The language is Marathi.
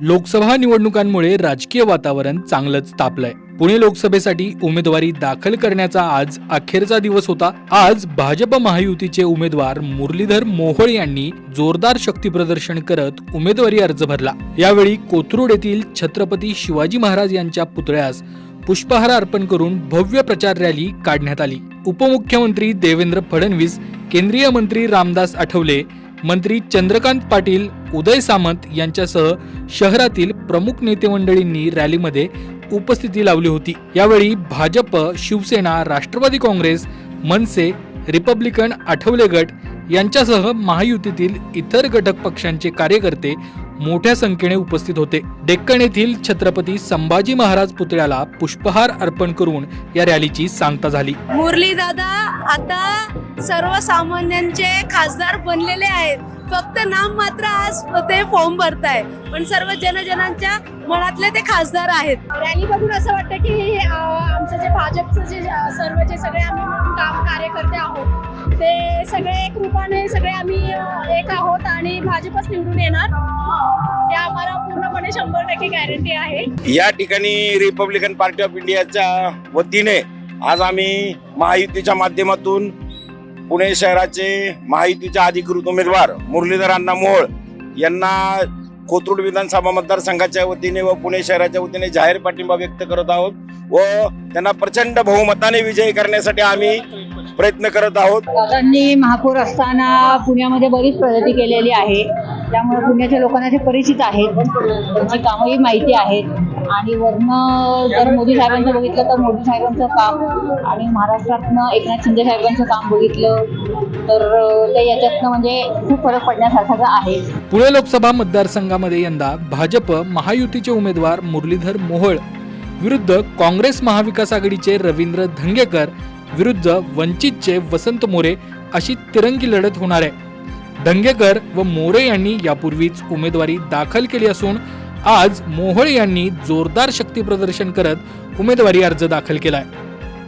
लोकसभा निवडणुकांमुळे राजकीय वातावरण चांगलंच तापलंय. पुणे लोकसभेसाठी उमेदवारी दाखल करण्याचा आज अखेरचा दिवस होता. आज भाजप महायुतीचे उमेदवार मुरलीधर मोहोळ यांनी जोरदार शक्ती प्रदर्शन करत उमेदवारी अर्ज भरला. यावेळी कोथरूड येथील छत्रपती शिवाजी महाराज यांच्या पुतळ्यास पुष्पहार अर्पण करून भव्य प्रचार रॅली काढण्यात आली. उपमुख्यमंत्री देवेंद्र फडणवीस केंद्रीय मंत्री रामदास आठवले मंत्री चंद्रकांत पाटील उदय सामंत यांच्यासह शहरातील प्रमुख नेते मंडळींनी रॅलीमध्ये उपस्थिती लावली होती. यावेळी भाजप शिवसेना राष्ट्रवादी काँग्रेस मनसे रिपब्लिकन आठवले गट यांच्यासह महायुतीतील इतर घटक पक्षांचे कार्यकर्ते मोठ्या संख्येने उपस्थित होते. डेक्कन येथील छत्रपती संभाजी महाराज पुतळ्याला पुष्पहार अर्पण करून या रॅलीची सांगता झाली. मुरली दादा आता सर्वसामान्यांचे खासदार बनलेले आहेत. फक्त नाम मात्र आज ते फॉर्म भरताय. पण सर्व जनजनांच्या मनातले ते खासदार आहेत. रॅली बघून असं वाटतं की आमचं जे भाजपचं जे सर्व जे सगळे आम्ही मिळून काम कार्यकर्ते आहोत ते सगळे एक रूपाने सगळे आम्ही एक आहोत आणि भाजपच निवडून येणार. ते आम्हाला पूर्णपणे शंभर टक्के गॅरंटी आहे. या ठिकाणी रिपब्लिकन पार्टी ऑफ इंडियाच्या वतीने आज आम्ही महायुतीच्या माध्यमातून पुणे शहराचे महायुतीचे अधिकृत उमेदवार मुरलीधर अण्णा मोहोळ यांना कोथरूड विधानसभा मतदारसंघाच्या वतीने व पुणे शहराच्या वतीने जाहीर पाठिंबा व्यक्त करत आहोत व त्यांना प्रचंड बहुमताने विजयी करण्यासाठी आम्ही प्रयत्न करत आहोत. दादांनी महापौर असताना पुण्यामध्ये बरीच प्रगती केलेली आहे. त्यामुळे पुण्याच्या लोकांना ते परिचित आहेत. त्यांची कामही माहिती आहेत. आणि वरनं जर मोदी साहेबांचं बघितलं तर मोदी साहेबांचं काम आणि महाराष्ट्रातनं एकनाथ शिंदे साहेबांचं काम बघितलं तर ते याच्यातनं म्हणजे खूप फरक पडण्यासारखं आहे. पुणे लोकसभा मतदारसंघामध्ये यंदा भाजप महायुतीचे उमेदवार मुरलीधर मोहोळ विरुद्ध काँग्रेस महाविकास आघाडीचे रवींद्र धंगेकर विरुद्ध वंचितचे वसंत मोरे अशी तिरंगी लढत होणार आहे. धंगेकर व मोरे यांनी यापूर्वीच उमेदवारी दाखल केली असून आज मोहोळ यांनी जोरदार शक्ती प्रदर्शन करत उमेदवारी अर्ज दाखल केलाय.